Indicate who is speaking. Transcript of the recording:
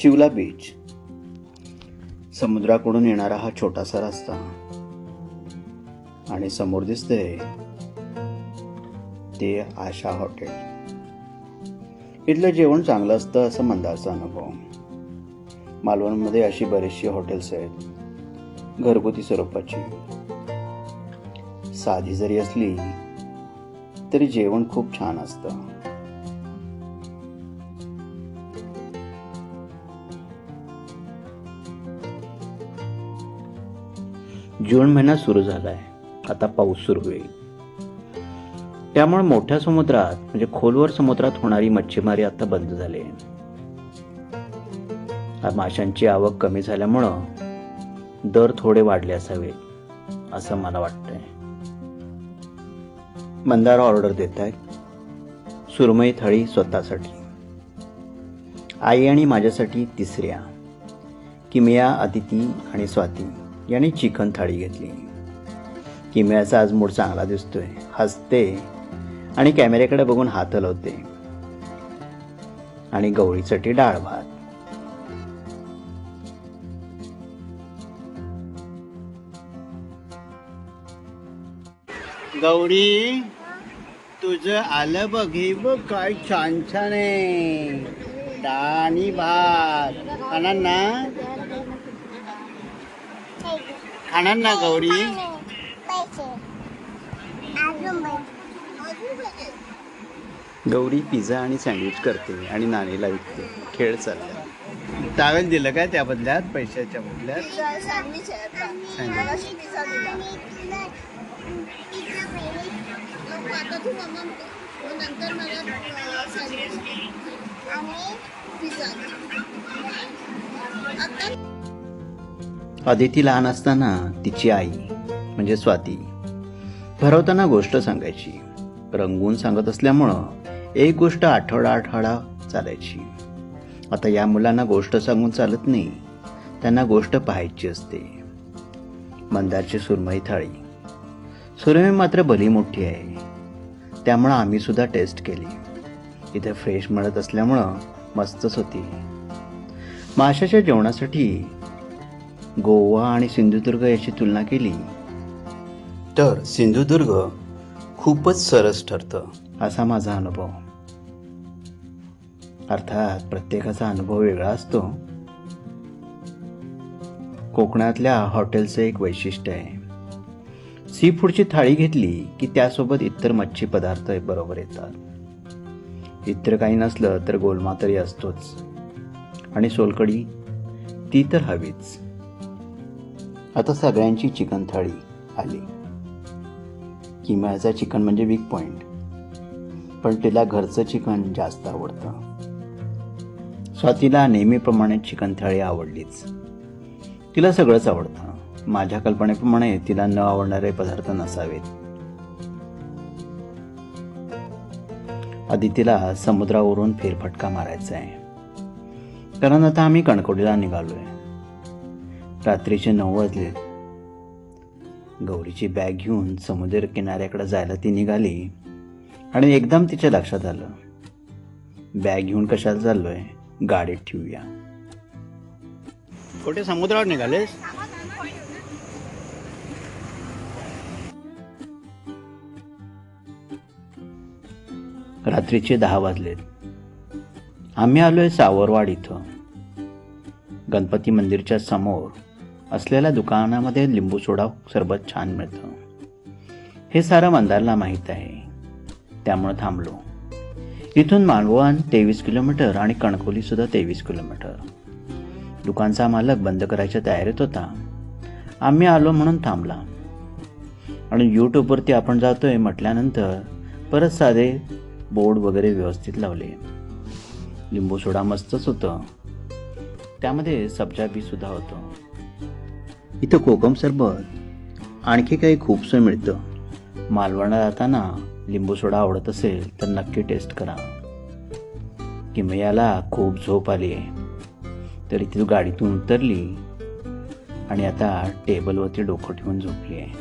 Speaker 1: Chivla beach समुद्राकडून येणारा हा छोटासा रस्ता. आणि समोर दिसते ते आशा हॉटेल इथलं जेवण चांगलं असतं असं मंदारचा अनुभव. मालवणमध्ये अशी बरीचशी हॉटेल्स आहेत. घरगुती स्वरूपाची. साधी जरी असली तरी जेवण खूप छान असतं. जून महिना सुरू झालाय. आता पाऊस सुरू होईल. त्यामुळे मोठ्या समुद्रात म्हणजे खोलवर समुद्रात होणारी मच्छीमारी आता बंद झाली आहे. माशांची आवक कमी झाल्यामुळं दर थोडे वाढले असावे असं मला वाटतंय. मंदार ऑर्डर देत आहेत सुरमई थाळी स्वतःसाठी. आई आणि माझ्यासाठी तिसऱ्या. किमिया अदिती आणि स्वाती. यांनी चिकन थाळी घेतली. किमियाचा आज मूड चांगला दिसतोय. हसते आणि कॅमेऱ्याकडे बघून हात हलवते. आणि गवळीसाठी डाळ भात. गौरी तुझं आलं बघ हे बघ काय छान छान आहे. डाळ आणि भात. खाणार ना खाणार ना गौरी? गौरी पिझ्झा आणि सँडविच करते आणि नाणीला विकते. खेळ चालला. टावेल दिलं काय त्या बदल्यात पैशाच्या बदल्यात?
Speaker 2: सँडविच.
Speaker 1: अदिती लहान असताना तिची आई म्हणजे स्वाती भरवताना गोष्ट सांगायची. रंगवून सांगत असल्यामुळं एक गोष्ट आठवडा आठवडा चालायची. आता या मुलांना गोष्ट सांगून चालत नाही त्यांना गोष्ट पाहायची असते. मंदारची सुरमई थाळी. सुरमई मात्र भली मोठी आहे. त्यामुळं आम्ही सुद्धा टेस्ट केली. इथे फ्रेश मिळत असल्यामुळं मस्तच होती. माशाच्या जेवणासाठी गोवा आणि सिंधुदुर्ग याची तुलना केली. तर सिंधुदुर्ग खूपच सरस ठरतं. असा माझा अनुभव. अर्थात प्रत्येकाचा अनुभव वेगळा असतो. कोकणातल्या हॉटेलचं एक वैशिष्ट्य आहे. सी फूडची थाळी घेतली की त्यासोबत इतर मच्छी पदार्थ बरोबर येतात. इतर काही नसलं तर गोलमा तरी असतोच. आणि सोलकडी ती तर हवीच. आता सगळ्यांची चिकन थाळी आली. किमयाचा चिकन म्हणजे वीक पॉइंट पण तिला घरचं चिकन जास्त आवडतं. स्वातीला नेहमीप्रमाणे चिकन थाळी आवडलीच. तिला सगळंच आवडतं. माझ्या कल्पनेप्रमाणे तिला न आवडणारे पदार्थ नसावेत. आदितीला समुद्रावरून फेरफटका मारायचा आहे कारण आता आम्ही कणकवलीला निघालोय. रात्रीचे नऊ वाजले. गौरीची बॅग घेऊन समुद्र किनाऱ्याकडे जायला ती निघाली आणि एकदम तिच्या लक्षात आलं. बॅग घेऊन कशाला चाललोय? गाडीत ठेवूया. कुठे समुद्रावर निघालेस? रात्रीचे दहा वाजलेत. आम्ही आलोय सावरवाड इथं. गणपती मंदिरच्या समोर. असलेल्या दुकानामध्ये लिंबू सोडा सरबत छान मिळतं. हे सारं मंदारला माहीत आहे. त्यामुळं थांबलो. इथून मालवण तेवीस किलोमीटर आणि कणकोली सुद्धा तेवीस किलोमीटर. दुकानचा मालक बंद करायच्या तयारीत होता. आम्ही आलो म्हणून थांबला. आणि यूट्यूबवरती आपण जातोय म्हटल्यानंतर परत साधे बोर्ड वगैरे व्यवस्थित लावले. लिंबू सोडा मस्तच होतं. त्यामध्ये सब्जा बी सुद्धा होतं. इथं कोकम सरबत आणखी काही खूपसं मिळतं. मालवणला जाताना लिंबू सोडा आवडत असेल तर नक्की टेस्ट करा. किमयाला खूप झोप आली आहे. तरी ती गाडीतून उतरली आणि आता टेबलवरती डोकं ठेवून झोपली आहे.